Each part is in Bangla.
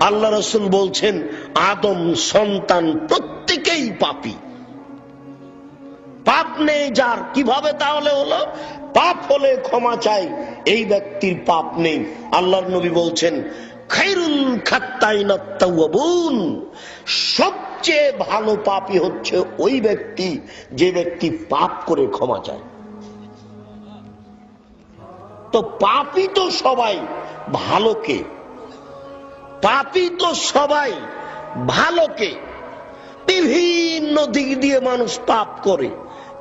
আল্লাহ রসুল বলছেন, আদম সন্তান প্রত্যেকেই পাপি। পাপ নেই যার। কীভাবে তাহলে হলো? পাপ হলে ক্ষমা চাই, এই ব্যক্তির পাপ নেই। আল্লাহর নবী বলছেন খাইরুল খাত্তাইনাত্তাউবুন সবচেয়ে ভালো পাপি হচ্ছে ওই ব্যক্তি যে ব্যক্তি পাপ করে ক্ষমা চায়। তো পাপই তো সবাই ভালোকে। পাপই তো সবাই ভালোকে। বিভিন্ন দিক দিয়ে মানুষ পাপ করে।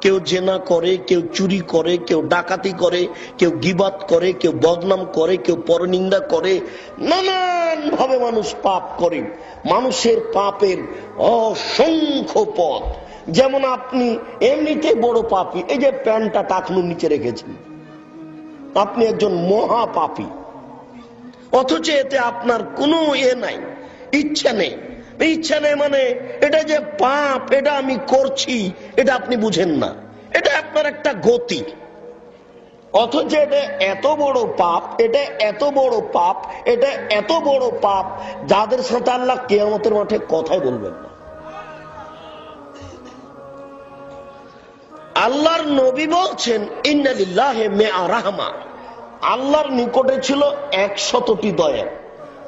কেউ জেনা করে, কেউ চুরি করে, কেউ ডাকাতি করে, কেউ গিবাত করে, কেউ বদনাম করে, কেউ পরনিন্দা করে। নানান ভাবে মানুষ পাপ করে। মানুষের পাপের অসংখ্য পথ। যেমন আপনি এমনিতে বড় পাপি, এই যে প্যান্টটা টাকনুর নিচে রেখেছেন। আপনি একজন মহা পাপি অথচ এতে আপনার কোনো এ নাই, ইচ্ছা নেই। ইচ্ছা নেই মানে এটা যে পাপ, এটা আমি করছি, এটা আপনি বুঝেন না। এটা আপনার একটা গতি। অথচ এটা এত বড় পাপ, এটা এত বড় পাপ, এটা এত বড় পাপ, যাদের সাথে আল্লাহ কেয়ামতের মাঠে কথাই বলবেন না। আল্লাহর নবী বলছেন আল্লাহর নিকটে ছিল একশতটি দয়া।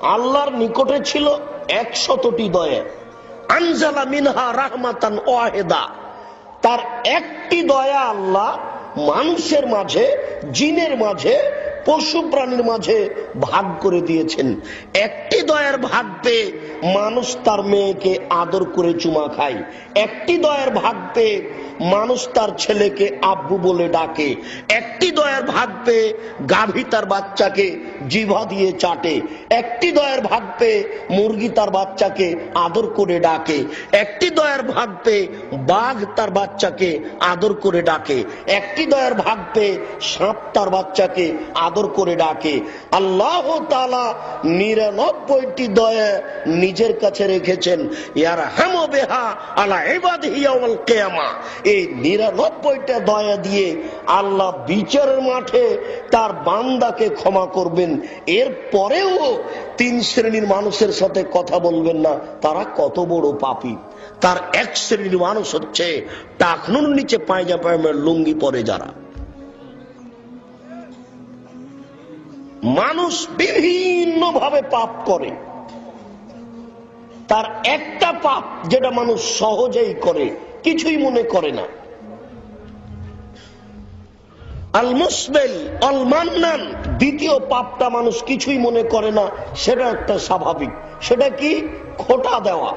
আল্লাহর নিকটে ছিল একশতটি দয়া। আনজালা মিনহা রাহমাতান ওয়াহেদা। তার একটি দয়া আল্লাহ মানুষের মাঝে, জিনের মাঝে, পশু প্রাণীর মাঝে ভাগ করে দিয়েছেন। একটি দয়ার ভাগ পেয়ে মানুষ তার মেয়েকে আদর করে চুমা খায়। একটি দয়ার ভাগ পেয়ে মানুষ তার ছেলেকে আব্বু বলে ডাকে। একটি দয়ার ভাগ পেয়ে গাভী তার বাচ্চাকে জিভা দিয়ে চাটে। একটি দয়ার ভাগ পেয়ে মুরগি তার বাচ্চাকে আদর করে ডাকে। একটি দয়ার ভাগ পেয়ে বাঘ তার বাচ্চাকে আদর করে ডাকে। একটি দয়ার ভাগ পেয়ে সাপ তার বাচ্চাকে আদর করে ডাকে। আল্লাহ তালা নিরানব্বইটি দয়া নিজের কাছে রেখেছেন? এই নিরানব্বইটা দয়া দিয়ে আল্লাহ বিচারের মাঠে তার বান্দাকে ক্ষমা করবেন। এর পরেও তিন শ্রেণির মানুষের সাথে কথা বলবেন না। তারা কত বড় পাপি। তার এক শ্রেণির মানুষ হচ্ছে টাকনুর নিচে পায়জা পায়মের লুঙ্গি পরে যারা। মানুষ বিভিন্ন ভাবে পাপ করে। তার একটা পাপ যেটা মানুষ সহজেই করে, কিছুই মনে করে না। দ্বিতীয় পাপটা মানুষ কিছুই মনে করে না, সেটা একটা স্বাভাবিক। সেটা কি? খোটা দেওয়া।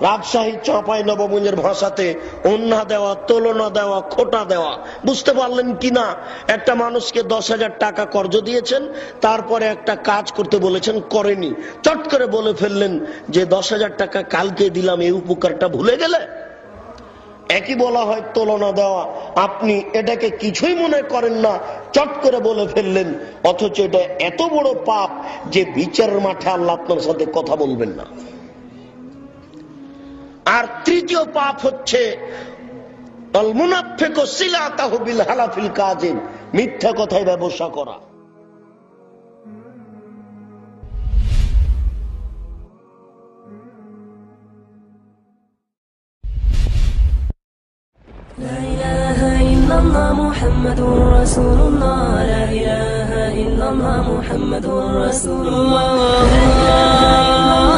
রাজশাহী চাঁপাই নবমঞ্জের ভাষাতে অন্যা দেওয়া, তুলনা দেওয়া, খোটা দেওয়া। বুঝতে পারলেন কিনা? একটা মানুষকে দশ হাজার টাকা কর্জ দিয়েছেন, তারপরে একটা কাজ করতে বলেছেন, করেনি। চট করে বলে ফেললেন যে দশ হাজার টাকা কালকে দিলাম, এই উপকারটা ভুলে গেলে? একই বলা হয় তুলনা দেওয়া। আপনি এটাকে কিছুই মনে করেন না, চট করে বলে ফেললেন। অথচ এটা এত বড় পাপ যে বিচারের মাঠে আল্লাহ আপনার সাথে কথা বলবেন না। আর তৃতীয় পাপ হচ্ছে মিথ্যা কথায় ব্যবসা করা لا إله إلا الله محمد رسول الله لا إله إلا الله محمد رسول الله لا إله